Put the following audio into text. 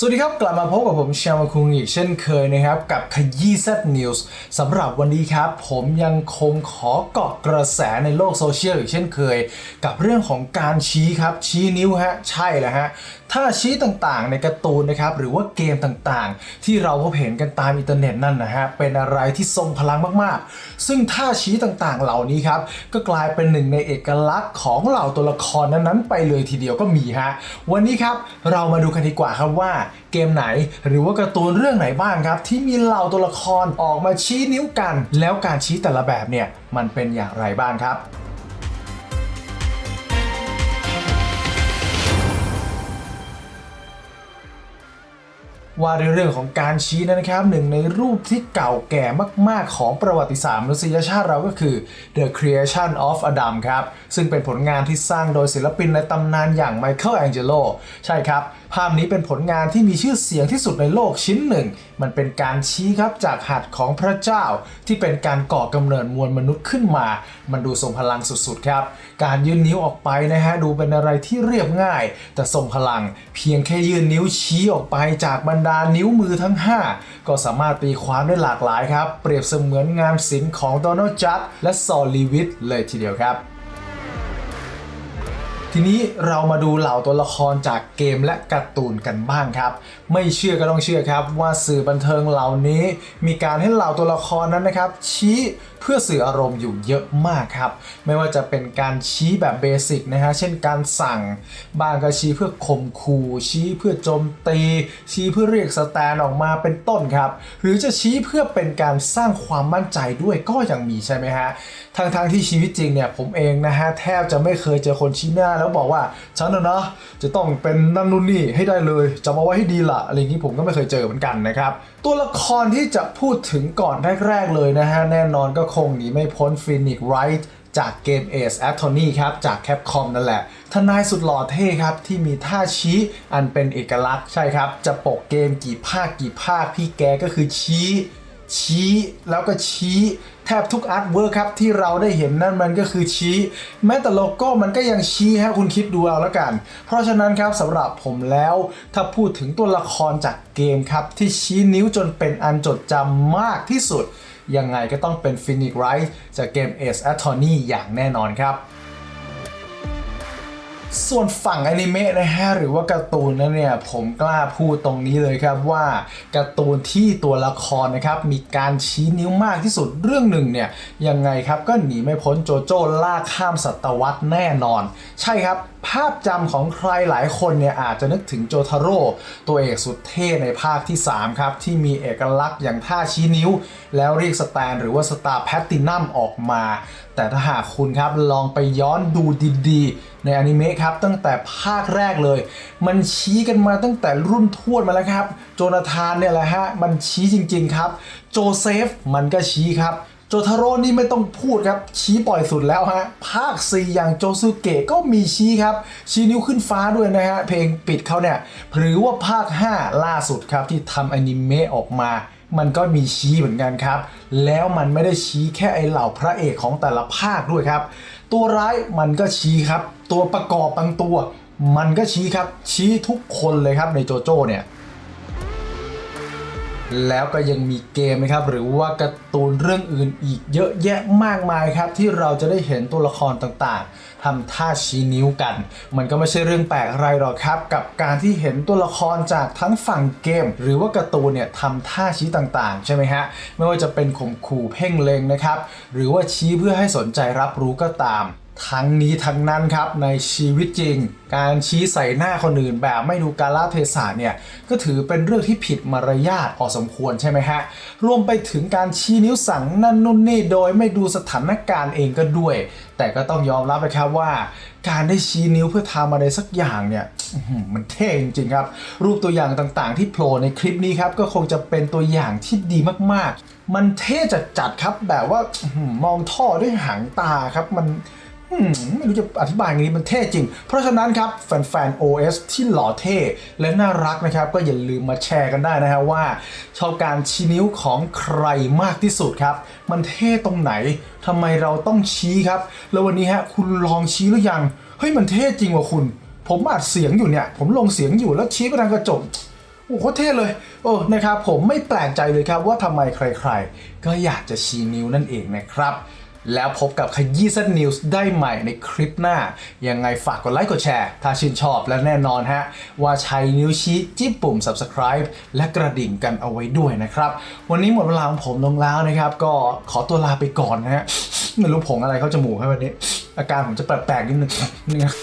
สวัสดีครับ กลับมาพบกับผมชามาคุงอีกเช่นเคยนะครับ กับขยี้แซดนิวส์สำหรับวันนี้ครับ ผมยังคงขอเกาะกระแสในโลกโซเชียลอีกเช่นเคย กับเรื่องของการชี้ครับ ชี้นิ้วฮะ ใช่แล้วฮะ ถ้าชี้ต่างๆในการ์ตูนนะครับ หรือว่าเกมต่างๆ ที่เราพบเห็นกันตามอินเทอร์เน็ตนั่นนะฮะ เป็นอะไรที่ทรงพลังมากๆ ซึ่งท่าชี้ต่างๆเหล่านี้ครับก็กลายเป็นหนึ่งในเอกลักษณ์ของเหล่าตัวละครนั้นๆ ไปเลยทีเดียวก็มีฮะวันนี้ครับเรามาดูกันดีกว่าครับว่าเกมไหน หรือว่าการ์ตูนเรื่องไหนบ้างครับ ที่มีเหล่าตัวละครออกมาชี้นิ้วกัน แล้วการชี้แต่ละแบบเนี่ยมันเป็นอย่างไรบ้างครับว่าในเรื่องของการชี้นะครับหนึ่งในรูปที่เก่าแก่มาก ๆ ของประวัติศาสตร์มนุษยชาติเราก็คือ The Creation of Adam ครับ ซึ่งเป็นผลงานที่สร้างโดยศิลปินในตำนานอย่างไมเคิลแองเจโลใช่ครับภาพนี้เป็นผลงานที่มีชื่อเสียงที่สุดในโลกชิ้นหนึ่ง มันเป็นการชี้ครับจากหัตถ์ของพระเจ้า ที่เป็นการก่อกำเนิดมวลมนุษย์ขึ้นมา มันดูทรงพลังสุดๆครับ การยื่นนิ้วออกไปนะฮะดูเป็นอะไรที่เรียบง่าย แต่ทรงพลัง เพียงแค่ยื่นนิ้วชี้ออกไปจากบรรดานิ้วมือทั้ง 5 ก็สามารถตีความได้หลากหลายครับ เปรียบเสมือนงานศิลป์ของโดนัลด์จัดและซอลลีวิทเลยทีเดียวครับ ทีนี้เรามาดูเหล่าตัวละครจากเกมและการ์ตูนกันบ้างครับ ไม่เชื่อก็ต้องเชื่อครับว่าสื่อบันเทิงเหล่านี้ มีการให้เหล่าตัวละครนั้นนะครับ ชี้เพื่อสื่ออารมณ์อยู่เยอะมากครับ ไม่ว่าจะเป็นการชี้แบบเบสิกนะฮะเช่นการสั่งบางก็ชี้เพื่อข่มขู่ชี้เพื่อโจมตี ชี้เพื่อเรียกสแตนออกมาเป็นต้นครับ หรือจะชี้เพื่อเป็นการสร้างความมั่นใจด้วยก็ยังมีใช่ไหมฮะทางทางๆที่ชีวิตจริงเนี่ยผมเองนะฮะแทบจะไม่เคยเจอคนชี้หน้าแล้วบอกว่าฉันนะนะจะต้องเป็นนั่นนู่นนี่ให้ได้เลยจำเอาไว้ให้ดีละอะไรอย่างนี้ผมก็ไม่เคยเจอเหมือนกันนะครับ ตัวละครที่จะพูดถึงก่อนแรกๆเลยนะฮะแน่นอนก็คงหนีไม่พ้นฟินิกไรท์จากเกม Ace Attorney ครับ จากแคปคอมนั่นแหละ ทนายสุดหล่อเท่ครับ ที่มีท่าชี้อันเป็นเอกลักษณ์ใช่ครับ จะปกเกมกี่ภาคกี่ภาคพี่แกก็คือชี้ ชี้แล้วก็ชี้แทบทุกอาร์ตเวิร์คครับที่เราได้เห็นนั่นมันก็คือชี้ แม้แต่โลโก้มันก็ยังชี้ฮะคุณคิดดูเอาแล้วกัน เพราะฉะนั้นครับสำหรับผมแล้ว ถ้าพูดถึงตัวละครจากเกมครับ ที่ชี้นิ้วจนเป็นอันจดจำมากที่สุด ยังไงก็ต้องเป็นฟินิกไรท์จากเกม Ace Attorney อย่างแน่นอนครับ ส่วนฝั่งอนิเมะนะฮะหรือว่าการ์ตูนนั้นเนี่ยผมกล้าพูดตรงนี้เลยครับว่าการ์ตูนที่ตัวละครนะครับมีการชี้นิ้วมากที่สุดเรื่องหนึ่งเนี่ยยังไงครับก็หนีไม่พ้นโจโจ้ล่าข้ามศตวรรษแน่นอน ใช่ครับภาพจำของใครหลายคนเนี่ยอาจจะนึกถึงโจทาโร่ตัวเอกสุดเท่ในภาคที่ 3 ครับ ที่มีเอกลักษณ์อย่างท่าชี้นิ้ว แล้วเรียกสแตนหรือว่าสตาร์แพตตินัมออกมา แต่ถ้าหากคุณครับลองไปย้อนดูดีๆ ในอนิเมะครับ ตั้งแต่ภาคแรกเลย มันชี้กันมาตั้งแต่รุ่นทวดมาแล้วครับ โจนาธานเนี่ยแหละฮะมันชี้จริงๆครับ โจเซฟมันก็ชี้ครับ โจทาโร่นี่ไม่ต้องพูดครับ ชี้ปล่อยสุดแล้วฮะ ภาค 4 อย่างโจซูเกะก็มีชี้ครับ ชี้นิ้วขึ้นฟ้าด้วยนะฮะ เพลงปิดเขาเนี่ย หรือว่าภาค 5 ล่าสุดครับ ที่ทำอนิเมะออกมา มันก็มีชี้เหมือนกันครับ แล้วมันไม่ได้ชี้แค่ไอเหล่าพระเอกของแต่ละภาคด้วยครับ ตัวร้ายมันก็ชี้ครับ ตัวประกอบบางตัว มันก็ชี้ครับ ชี้ทุกคนเลยครับในโจโจ้เนี่ย แล้วก็ยังมีเกมนะครับหรือว่าการ์ตูนเรื่องอื่นอีกเยอะแยะมากมายครับ ที่เราจะได้เห็นตัวละครต่างๆทำท่าชี้นิ้วกัน มันก็ไม่ใช่เรื่องแปลกอะไรหรอกครับ กับการที่เห็นตัวละครจากทั้งฝั่งเกม หรือว่าการ์ตูนเนี่ยทำท่าชี้ต่างๆ ใช่ไหมฮะไม่ว่าจะเป็นข่มขู่เพ่งเลงนะครับหรือว่าชี้เพื่อให้สนใจรับรู้ก็ตาม ทั้งนี้ทั้งนั้นครับในชีวิตจริง การชี้ใส่หน้าคนอื่นแบบไม่ดูกาลเทศะเนี่ยก็ถือเป็นเรื่องที่ผิดมารยาทพอสมควรใช่ไหมฮะ รวมไปถึงการชี้นิ้วสั่งนั่นนู่นนี่โดยไม่ดูสถานการณ์เองก็ด้วย แต่ก็ต้องยอมรับนะครับว่า การได้ชี้นิ้วเพื่อทำอะไรสักอย่างเนี่ยมันเท่จริงๆครับ รูปตัวอย่างต่างๆ ที่โผล่ในคลิปนี้ครับก็คงจะเป็นตัวอย่างที่ดีมากๆ มันเท่จัดๆครับแบบว่ามองท่อด้วยหางตาครับมัน ไม่รู้จะอธิบายไงดีมันเท่จริง เพราะฉะนั้นครับแฟนๆ OS ที่หล่อเท่และน่ารักนะครับ ก็อย่าลืมมาแชร์กันได้นะฮะว่า ชอบการชี้นิ้วของใครมากที่สุดครับ มันเท่ตรงไหนทำไมเราต้องชี้ครับ แล้ววันนี้ฮะคุณลองชี้หรือยังเฮ้ยมันเท่จริงว่ะคุณ ผมอัดเสียงอยู่เนี่ย ผมลงเสียงอยู่แล้วชี้ไปทางกระจกโอ้โหเท่เลยโอ้นะครับผมไม่แปลกใจเลยครับว่าทำไมใคร ๆ ก็อยากจะชี้นิ้วนั่นเองนะครับ แล้วพบกับขยี้ซัดนิวส์ได้ใหม่ในคลิปหน้า ยังไงฝากกดไลค์กดแชร์ ถ้าชื่นชอบและแน่นอนฮะ ว่าใช้นิ้วชี้จิ้มปุ่ม subscribe และกระดิ่งกันเอาไว้ด้วยนะครับ วันนี้หมดเวลาของผมลงแล้วนะครับ ก็ขอตัวลาไปก่อนนะฮะไม่รู้ผงอะไรเข้าจมูกให้วันนี้ อาการผมจะแปลกๆนิดนึงนี่นะ